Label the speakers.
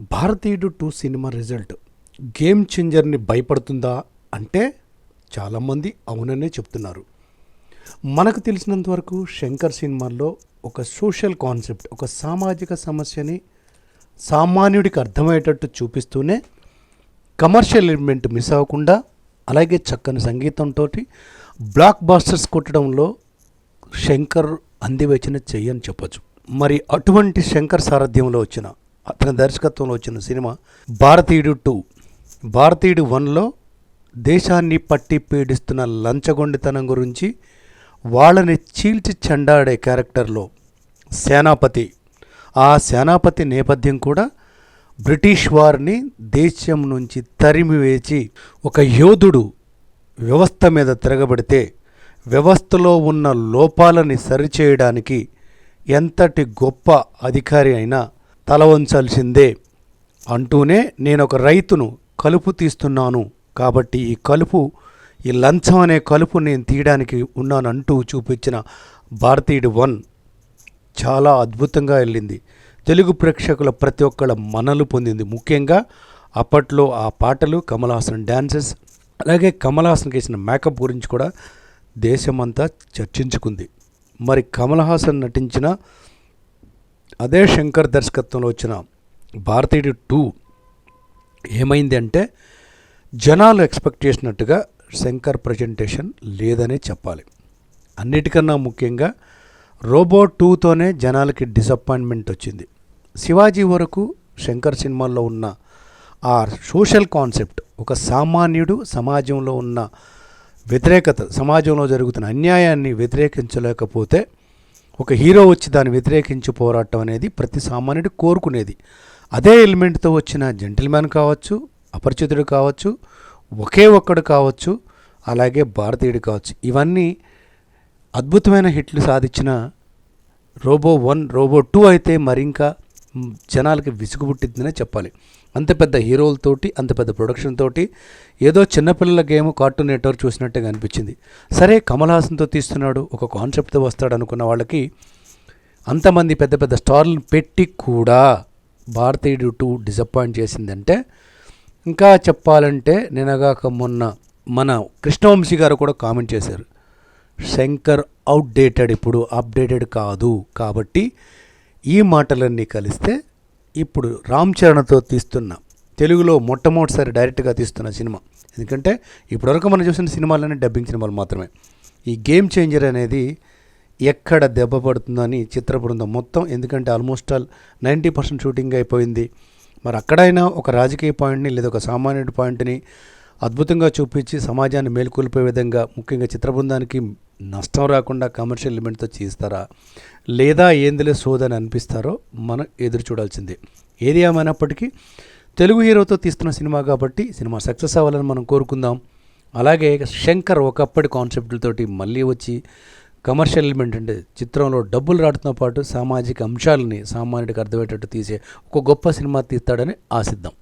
Speaker 1: Bharateeyudu two cinema result game చేంజర్ని భయపడుతుందా అంటే చాలామంది అవుననే చెప్తున్నారు. మనకు తెలిసినంత వరకు శంకర్ సినిమాల్లో ఒక సోషల్ కాన్సెప్ట్ ఒక సామాజిక సమస్యని సామాన్యుడికి అర్థమయ్యేటట్టు చూపిస్తూనే కమర్షియల్ ఎలిమెంట్ మిస్ అవ్వకుండా అలాగే చక్కని సంగీతంతో బ్లాక్ బాస్టర్స్ కొట్టడంలో శంకర్ అందివచ్చిన చెయ్యి అని చెప్పొచ్చు. మరి అటువంటి శంకర్ సారథ్యంలో వచ్చిన అతని దర్శకత్వంలో వచ్చిన సినిమా భారతీయుడు టూ. భారతీయుడు వన్లో దేశాన్ని పట్టి పీడిస్తున్న లంచగొండితనం గురించి వాళ్ళని చీల్చి చెండాడే క్యారెక్టర్లో సేనాపతి. ఆ సేనాపతి నేపథ్యం కూడా బ్రిటిష్ వారిని దేశం నుంచి తరిమి వేచి ఒక యోధుడు వ్యవస్థ మీద తిరగబడితే వ్యవస్థలో ఉన్న లోపాలని సరిచేయడానికి ఎంతటి గొప్ప అధికారి అయినా తల వంచాల్సిందే అంటూనే నేను ఒక రైతును కలుపు తీస్తున్నాను. కాబట్టి ఈ కలుపు ఈ లంచం అనే కలుపు నేను తీయడానికి ఉన్నానంటూ చూపించిన భారతీయుడు వన్ చాలా అద్భుతంగా వెళ్ళింది. తెలుగు ప్రేక్షకుల ప్రతి ఒక్కళ్ళ మనలు పొందింది. ముఖ్యంగా అప్పట్లో ఆ పాటలు కమల్ హాసన్ డ్యాన్సెస్ అలాగే కమల్ హాసన్కి వేసిన మేకప్ గురించి కూడా దేశమంతా చర్చించుకుంది. మరి కమల్ హాసన్ నటించిన అదే శంకర్ దర్శకత్వంలో వచ్చిన భారతీయుడు టూ ఏమైంది అంటే జనాలు ఎక్స్పెక్ట్ చేసినట్టుగా శంకర్ ప్రజెంటేషన్ లేదనే చెప్పాలి. అన్నిటికన్నా ముఖ్యంగా రోబో టూతోనే జనాలకి డిసప్పాయింట్మెంట్ వచ్చింది. శివాజీ వరకు శంకర్ సినిమాల్లో ఉన్న ఆ సోషల్ కాన్సెప్ట్ ఒక సామాన్యుడు సమాజంలో ఉన్న వ్యతిరేకత సమాజంలో జరుగుతున్న అన్యాయాన్ని వ్యతిరేకించలేకపోతే ఒక హీరో వచ్చి దాన్ని వ్యతిరేకించి పోరాటం అనేది ప్రతి సామాన్యుడు కోరుకునేది. అదే ఎలిమెంట్తో వచ్చిన జెంటిల్మ్యాన్ కావచ్చు అపరిచితుడు కావచ్చు ఒకే ఒక్కడు కావచ్చు అలాగే భారతీయుడు కావచ్చు. ఇవన్నీ అద్భుతమైన హిట్లు సాధించిన రోబో వన్ రోబో టూ అయితే మరింకా జనాలకి విసుగు పుట్టిందనే చెప్పాలి. అంత పెద్ద హీరోలతోటి అంత పెద్ద ప్రొడక్షన్ తోటి ఏదో చిన్నపిల్లల గేమ్ కార్టూన్ నెట్వర్క్ చూసినట్టుగా అనిపించింది. సరే కమల్ హాసన్తో తీస్తున్నాడు ఒక కాన్సెప్ట్తో వస్తాడు అనుకున్న వాళ్ళకి అంతమంది పెద్ద పెద్ద స్టార్లను పెట్టి కూడా భారతీయుడు టూ డిసప్పాయింట్ చేసిందంటే ఇంకా చెప్పాలంటే నినగాక మొన్న మన కృష్ణవంశీ గారు కూడా కామెంట్ చేశారు. శంకర్ అవుట్డేటెడ్ ఇప్పుడు అప్డేటెడ్ కాదు. కాబట్టి ఈ మాటలన్నీ కలిస్తే ఇప్పుడు రామ్ చరణ్తో తీస్తున్న తెలుగులో మొట్టమొదటిసారి డైరెక్ట్గా తీస్తున్న సినిమా. ఎందుకంటే ఇప్పటివరకు మనం చూసిన సినిమాలన్నీ డబ్బింగ్ సినిమాలు మాత్రమే. ఈ గేమ్ చేంజర్ అనేది ఎక్కడ దెబ్బ పడుతుందని చిత్ర బృందం మొత్తం ఎందుకంటే almost all ninety percent shooting అయిపోయింది. మరి అక్కడైనా ఒక రాజకీయ పాయింట్ని లేదా ఒక సామాన్యుడి పాయింట్ని అద్భుతంగా చూపించి సమాజాన్ని మేల్కొల్పే విధంగా ముఖ్యంగా చిత్ర బృందానికి నష్టం రాకుండా కమర్షియల్ లిమిట్తో చేస్తారా? లేదా ఏందిలే సోదని అనిపిస్తారో మనం ఎదురు చూడాల్సిందే. ఏది ఏమైనప్పటికీ తెలుగు హీరోతో తీస్తున్న సినిమా కాబట్టి సినిమా సక్సెస్ అవ్వాలని మనం కోరుకుందాం. అలాగే శంకర్ ఒకప్పటి కాన్సెప్ట్లతోటి మళ్ళీ వచ్చి కమర్షియల్ ఎలిమెంట్ అంటే చిత్రంలో డబ్బులు రావడంతో పాటు సామాజిక అంశాలని సామాన్యుడికి అర్థమయ్యేటట్టు తీసే ఒక గొప్ప సినిమా తీస్తాడని ఆశిద్దాం.